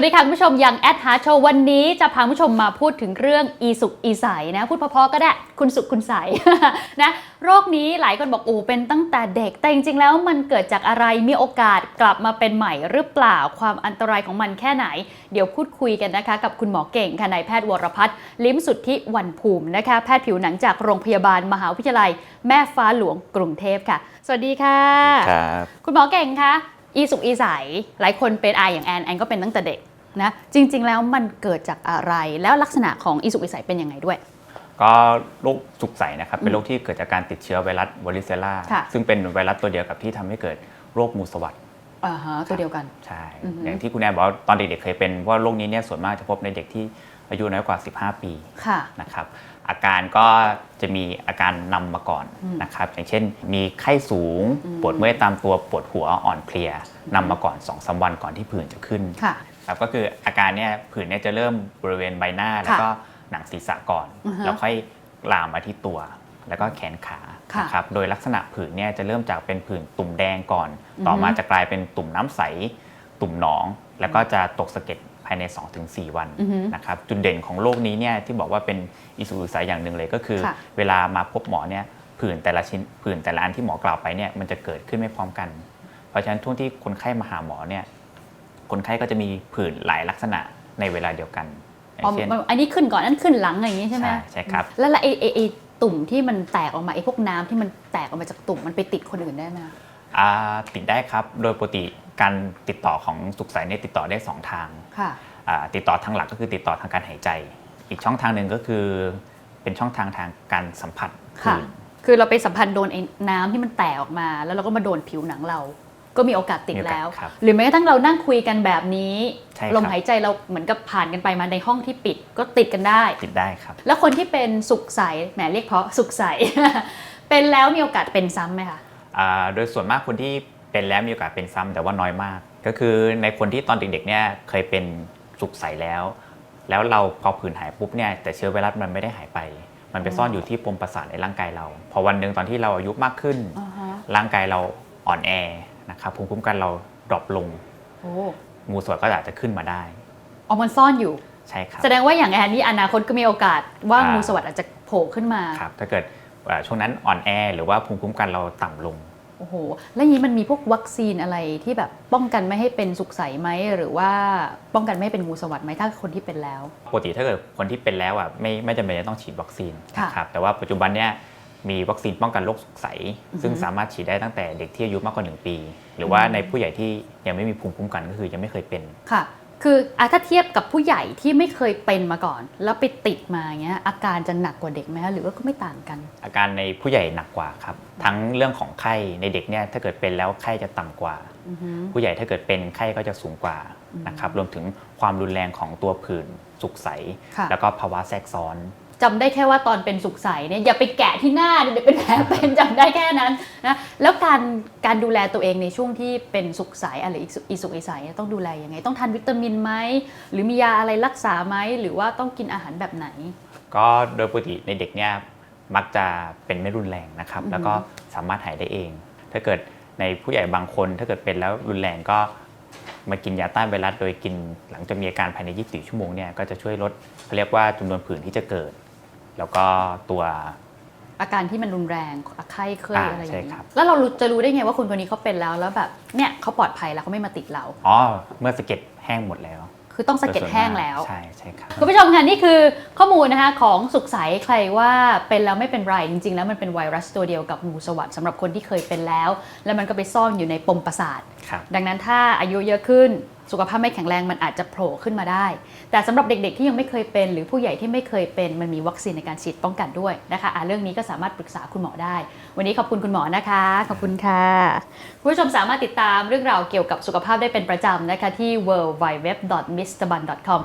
สวัสดีค่ะคุณผู้ชมยังแอดฮาร์โชวันนี้จะพาคุณผู้ชมมาพูดถึงเรื่องอีสุกอีใสนะพูดเพอๆก็ได้คุณสุขคุณใสนะโรคนี้หลายคนบอกโอ้เป็นตั้งแต่เด็ก แต่จริงๆแล้วมันเกิดจากอะไรมีโอกาสกลับมาเป็นใหม่หรือเปล่าความอันตรายของมันแค่ไหน เดี๋ยวพูดคุยกันนะคะ กับคุณหมอเก่งค่ะนายแพทย์วรพัฒน์ลิ้มสุทธิวันภูมินะคะ แพทย์ผิวหนังจากโรงพยาบาลมหาวิทยาลัย แม่ฟ้าหลวงกรุงเทพค่ะ สวัสดีค่ะครับคุณหมอเก่งคะอีสุกอีใสหลายคนเป็นอายอย่างแอนแอนก็เป็นตั้งแต่เด็ก นะจริง ๆ แล้วมันเกิดจากอะไร แล้วลักษณะของอีสุกอีใสเป็นยังไงด้วย ก็โรคสุกใสนะครับเป็นโรคที่เกิดจากการติดเชื้อไวรัสวอริเซล่าค่ะ ซึ่งเป็นไวรัสตัวเดียวกับที่ทำให้เกิดโรคมูสวัตอ่าฮะตัวเดียวกัน ใช่อือฮึอย่างที่คุณแอนบอกว่าตอนเด็กๆเคยเป็นเพราะว่าโรคนี้เนี่ยส่วนมากจะพบในเด็กที่อายุน้อยกว่า 15 ปี ค่ะ นะครับอาการก็จะมีอาการนำมาก่อนอืมนะครับอย่างเช่น มีไข้สูงอืม ปวดเมื่อยตามตัวปวดหัวอ่อนเพลียนำมาก่อน2อสวันก่อนที่ผื่นจะขึ้น ค่ะครับก็คืออาการเนี่ยผื่นเนี่ยจะเริ่มบริเวณใบหน้าแล้วก็หนังศีรษะก่อน อือฮะแล้วค่อยลามมาที่ตัว แล้วก็แขนขาค่ะ นะครับโดยลักษณะผื่นเนี่ยจะเริ่มจากเป็นผื่นตุ่มแดงก่อนอือฮึต่อมาจะกลายเป็นตุ่มน้ำใส ตุ่มหนอง แล้วก็จะตกสะเก็ดภายใน 2-4 วัน อือฮึ นะครับจุดเด่นของโรคนี้เนี่ยที่บอกว่าเป็นอิสุกอิสัยอย่างหนึ่งเลยก็คือ ค่ะเวลามาพบหมอเนี่ยผื่นแต่ละชิ้นผื่นแต่ละอันที่หมอกล่าวไปเนี่ยมันจะเกิดขึ้นไม่พร้อมกัน เพราะฉะนั้นช่วงที่คนไข้มาหาหมอเนี่ย คนไข้ก็จะมีผื่นหลายลักษณะในเวลาเดียวกันอย่าอ๋องเช่นมันอันนี้ขึ้นก่อนอันขึ้นหลังอะไรอย่างงี้ใช่ไหมใช่ใช่ครับ แล้วละไอไอไอตุ่มที่มันแตกออกมาไอพวกน้ำที่มันแตกออกมาจากตุ่มมันไปติดคนอื่นได้ไหมคะอ่าติดได้ครับ โดยปกติการติดต่อของสุกใสเนี่ยติดต่อได้ 2 ทางค่ะอ่าติดต่อทางหลักก็คือติดต่อทางการหายใจ อีกช่องทางหนึ่งก็คือเป็นช่องทางทางการสัมผัสค่ะผื่นคือเราไปสัมผัสโดนไอ้น้ำที่มันแตกออกมา แล้วเราก็มาโดนผิวหนังเรา ก็มีโอกาสติดมีโอกาสแล้วครับหรือแม้กระทั่งเรานั่งคุยกันแบบนี้ใช่ครับ ลมหายใจเราเหมือนกับผ่านกันไปมาในห้องที่ปิดก็ติดกันได้ ติดได้ครับ แล้วคนที่เป็นสุกใสแหมเรียกเพราะสุกใส เป็นแล้วมีโอกาสเป็นซ้ำไหมคะ อ่าโดยส่วนมากคนที่เป็นแล้วมีโอกาสเป็นซ้ำแต่ว่าน้อยมาก ก็คือในคนที่ตอนเด็กๆเนี่ยเคยเป็นสุกใสแล้ว แล้วเราพอผื่นหายปุ๊บเนี่ยแต่เชื้อไวรัสมันไม่ได้หายไป มันไปซ่อนอยู่ที่ปมประสาทในร่างกายเรา พอวันหนึ่งตอนที่เราอายุมากขึ้นอ่าฮะร่างกายเราอ่อนแอ นะครับภูมิคุ้มกันเราดรอปลง โอ้งูสวดก็อาจจะขึ้นมาได้ออกมันซ่อนอยู่ ใช่ครับแสดงว่าอย่างแอนนี่อนาคตก็มีโอกาสว่าอ่างูงูสวัสด์อาจจะโผล่ขึ้นมาครับถ้าเกิดเอ่อช่วงนั้นอ่อนแอหรือว่าภูมิคุ้มกันเราต่ำลงโอ้โห แล้วอย่างนี้มันมีพวกวัคซีนอะไรที่แบบป้องกันไม่ให้เป็นสุกใสไหมหรือว่าป้องกันไม่ให้เป็นงูสวัสด์ไหมถ้าคนที่เป็นแล้ว ปกติถ้าเกิดคนที่เป็นแล้วอะไม่ไม่จำเป็นจะต้องฉีดวัคซีนค่ะนะครับแต่ว่าปัจจุบันเนี่ย มีวัคซีนป้องกันโรคสุกใสอือฮึซึ่งสามารถฉีดได้ตั้งแต่เด็กที่อายุมากกว่า 1 ปี หรือว่าอืมในผู้ใหญ่ที่ยังไม่มีภูมิคุ้มกันก็คือยังไม่เคยเป็นค่ะ คืออะถ้าเทียบกับผู้ใหญ่ที่ไม่เคยเป็นมาก่อน แล้วไปติดมาอย่างเงี้ยอาการจะหนักกว่าเด็กไหมคะหรือว่าก็ไม่ต่างกัน อาการในผู้ใหญ่หนักกว่าครับ ทั้งเรื่องของไข้ในเด็กเนี่ยถ้าเกิดเป็นแล้วไข้จะต่ำกว่าอือฮึผู้ใหญ่ถ้าเกิดเป็นไข้ก็จะสูงกว่าอืมนะครับรวมถึงความรุนแรงของตัวผื่นสุกใสค่ะแล้วก็ภาวะแทรกซ้อน จำได้แค่ว่าตอนเป็นสุกใสเนี่ยอย่าไปแกะที่หน้าเดี๋ยวเป็นแผลเป็นจำได้แค่นั้นนะแล้วการการดูแลตัวเองในช่วงที่เป็นสุกใสอะไรอีสุอีสุกอีใสเนี่ยต้องดูแลยังไง ต้องทานวิตามินไหมหรือมียาอะไรรักษาไหมหรือว่าต้องกินอาหารแบบไหน ก็โดยปกติในเด็กเนี่ยมักจะเป็นไม่รุนแรงนะครับอือฮึแล้วก็สามารถหายได้เอง ถ้าเกิดในผู้ใหญ่บางคน ถ้าเกิดเป็นแล้วรุนแรงก็มากินยาต้านไวรัสโดยกินหลังจากมีอาการภายใน 24 ชั่วโมงเนี่ยก็จะช่วยลดเขาเรียกว่าจำนวนผื่นที่จะเกิด แล้วก็ตัวอาการที่มันรุนแรงไข้เคยอ่าอะไรอย่างใช่นี้ครับแล้วเรารู้จะรู้ได้ไงว่าคนคนนี้เขาเป็นแล้วแล้วแบบเนี่ยเขาปลอดภัยแล้วเขาไม่มาติดเราอ๋อเมื่อสะเก็ดแห้งหมดแล้ว คือต้องสะเก็ดแห้งแล้วใช่ใช่ครับคุณผู้ชมค่ะนี่คือข้อมูลนะคะของสุขใสใครว่าเป็นแล้วไม่เป็นไรจริง ๆ แล้วมันเป็นไวรัสตัวเดียวกับงูสวัสด์สำหรับคนที่เคยเป็นแล้ว แล้วมันก็ไปซ่อนอยู่ในปมประสาทครับดังนั้นถ้าอายุเยอะขึ้น สุขภาพไม่แข็งแรงมันอาจจะโผล่ขึ้นมาได้ แต่สำหรับเด็กๆที่ยังไม่เคยเป็น หรือผู้ใหญ่ที่ไม่เคยเป็นมันมีวัคซีนในการฉีดป้องกันด้วยนะคะอะเรื่องนี้ก็สามารถปรึกษาคุณหมอได้ วันนี้ขอบคุณคุณหมอนะคะ ขอบคุณค่ะคุณผู้ชมสามารถติดตามเรื่องราวเกี่ยวกับสุขภาพได้เป็นประจำนะคะที่ w w w m r b a n c o m